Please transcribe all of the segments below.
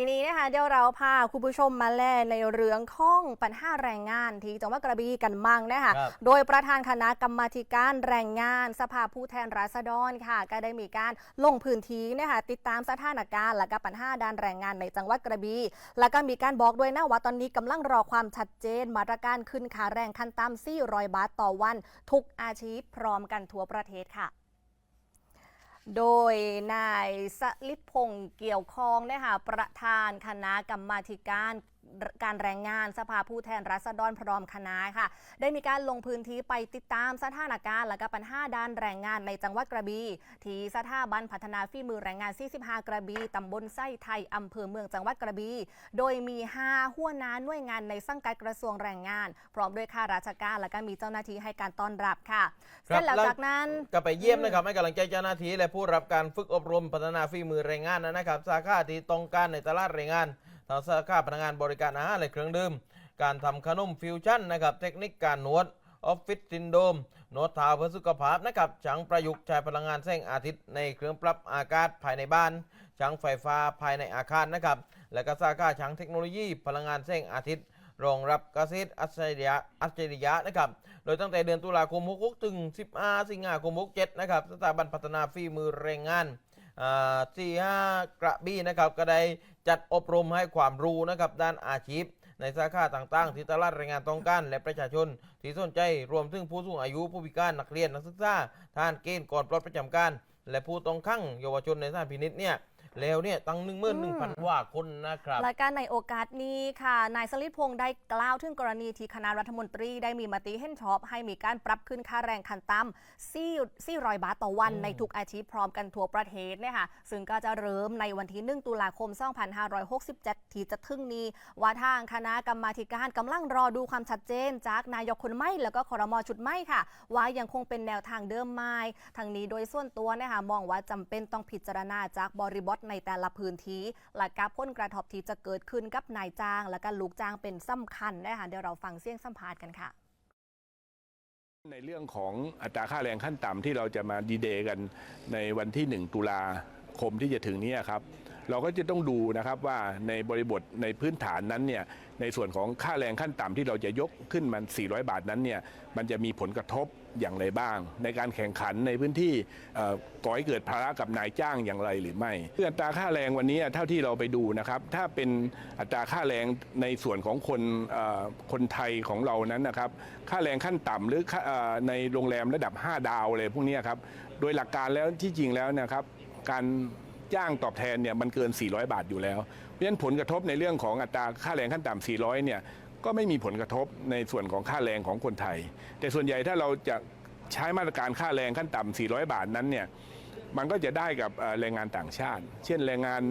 ทีนี้นะคะเดี๋ยวเราพาคุณผู้ชมมาแล่ในเรื่องข้องปัญหาแรงงานที่จังหวัดกระบี่กันมั่งนะคะครับ โดยประธานคณะกรรมาธิการแรงงาน สภาผู้แทนราษฎรค่ะก็ได้มีการลงพื้นที่นะคะติดตามสถานการณ์และก็ปัญหาด้านแรงงานในจังหวัดกระบี่แล้วก็มีการบอกด้วยนะว่าตอนนี้กำลังรอความชัดเจนมาตรการขึ้นค่าแรงขั้นต่ำ400 บาทต่อวัน ทุกอาชีพพร้อมกันทั่วประเทศค่ะ โดยนายสลิปพงษ์เกี่ยวคองนะคะประธานคณะกรรมาธิการ การแรงงานสภาผู้แทนราษฎรพร้อมคณะค่ะ ได้มีการลงพื้นที่ไปติดตามสถานการณ์และก็ปัญหาด้านแรงงานในจังหวัดกระบี่ที่สถาบันพัฒนาฝีมือแรงงาน 45 กระบี่ตำบลไส้ไทยอำเภอเมืองจังหวัดกระบี่โดยมี 5 หัวหน้าหน่วยงานในสังกัดกระทรวงแรงงาน พร้อมด้วยข้าราชการและก็มีเจ้าหน้าที่ให้การต้อนรับค่ะครับเสร็จแล้วแล้วจากนั้นก็ไปเยี่ยมนะครับให้กำลังใจเจ้าหน้าที่และผู้รับการฝึกอบรมพัฒนาฝีมือแรงงานนะครับสาขาที่ตรงการในตลาดแรงงาน ทางสาขาพนักงานบริการอาหารและเครื่องดื่ม การทำขนมฟิวชั่นนะครับ เทคนิคการนวดออฟฟิศซินโดมนวดเท้าเพื่อสุขภาพนะครับช่างประยุกต์ใช้พลังงานแสงอาทิตย์ในเครื่องปรับอากาศภายในบ้านช่างไฟฟ้าภายในอาคารนะครับ และก็สาขาช่างเทคโนโลยี พลังงานแสงอาทิตย์ รองรับเกษตรอัจฉริยะอัจฉริยะนะครับ โดยตั้งแต่เดือนตุลาคม 66 ถึง 15 สิงหาคม 67 นะครับ สถาบันพัฒนาฝีมือแรงงาน สี่ห้ากระบี่นะครับก็ได้จัดอบรมให้ความรู้นะครับด้านอาชีพ ในสาขาต่างๆ ที่ตลาดแรงงานต้องการและประชาชน ที่สนใจรวมถึงผู้สูงอายุผู้พิการนักเรียนนักศึกษาท่านเกณฑ์ก่อนปลดประจำการ และผู้ต้องขังเยาวชนในสถานพินิษเนี่ย แล้วเนี่ยตั้ง11,000ว่าคนนะครับ และการในโอกาสนี้ค่ะ นายสลิดพงษ์ได้กล่าวถึงกรณีที่คณะรัฐมนตรีได้มีมติเห็นชอบ ให้มีการปรับขึ้นค่าแรงขั้นต่ำ400บาทต่อวันอืมในทุกอาชีพพร้อมกันทั่วประเทศเนี่ยค่ะซึ่งก็จะเริ่มในวันที่ 1 ตุลาคม 2567 ที่จะถึงนี้ ว่าทางคณะกรรมาธิการกำลังรอดูความชัดเจน จากนายกคนใหม่แล้วก็คอรมอชุดใหม่ค่ะ ว่ายังคงเป็นแนวทางเดิมไหมทางนี้โดยส่วนตัวนะคะมองว่าจำเป็นต้องพิจารณาจากบริบทในแต่ละพื้นที่หลัการพ้นกระทบที่จะเกิดขึ้นกับนายจ้าง และก็ลูกจ้างเป็นสำคัญนะคะเดี๋ยวเราฟังเสียงสัมภาษณ์กันค่ะในเรื่องของอัตราค่าแรงขั้นต่ำที่เราจะมาดีเดย์กันในวันที่ 1 ตุลาคมที่จะถึงนี้ครับ เราก็จะต้องดูนะครับว่าในบริบทในพื้นฐานนั้นเนี่ยในส่วนของค่าแรงขั้นต่ำที่เราจะยกขึ้นมัน 400 บาทนั้นเนี่ยมันจะมีผลกระทบอย่างไรบ้าง ในการแข่งขันในพื้นที่ก่อให้เกิดภาระกับนายจ้างอย่างไรหรือไม่คืออัตราค่าแรงวันนี้เท่าที่เราไปดูนะครับถ้าเป็นอัตราค่าแรงในส่วนของคนคนไทยของเรานั้นนะครับค่าแรงขั้นต่ำหรือค่าเอ่อในโรงแรมระดับ 5 ดาวอะไรพวกนี้ครับโดยหลักการแล้วที่จริงแล้วนะครับการ จ้างตอบแทนเนี่ยมันเกิน 400 บาทอยู่แล้ว เพราะฉะนั้นผลกระทบในเรื่องของอัตราค่าแรงขั้นต่ำ400เนี่ยก็ไม่มีผลกระทบในส่วนของค่าแรงของคนไทย แต่ส่วนใหญ่ถ้าเราจะใช้มาตรการค่าแรงขั้นต่ำ400 บาทนั้นเนี่ยมันก็จะได้กับแรงงานต่างชาติ เช่นแรงงาน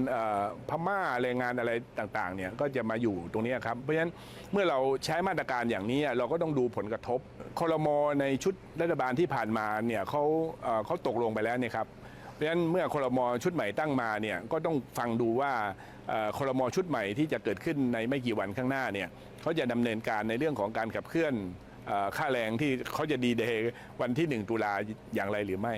พม่าแรงงานอะไรต่างๆเนี่ยก็จะมาอยู่ตรงนี้ครับ เพราะฉะนั้นเมื่อเราใช้มาตรการอย่างนี้เราก็ต้องดูผลกระทบคอรมอในชุดรัฐบาลที่ผ่านมาเนี่ยเขาเอ่อเขาตกลงไปแล้วเนี่ยครับ เพราะฉะนั้นเมื่อคอรมอชุดใหม่ตั้งมาเนี่ยก็ต้องฟังดูว่าคอรมอชุดใหม่ที่จะเกิดขึ้นในไม่กี่วันข้างหน้าเนี่ยเขาจะดำเนินการในเรื่องของการขับเคลื่อนค่าแรงที่เขาจะดีเดย์วันที่ 1 ตุลาอย่างไรหรือไม่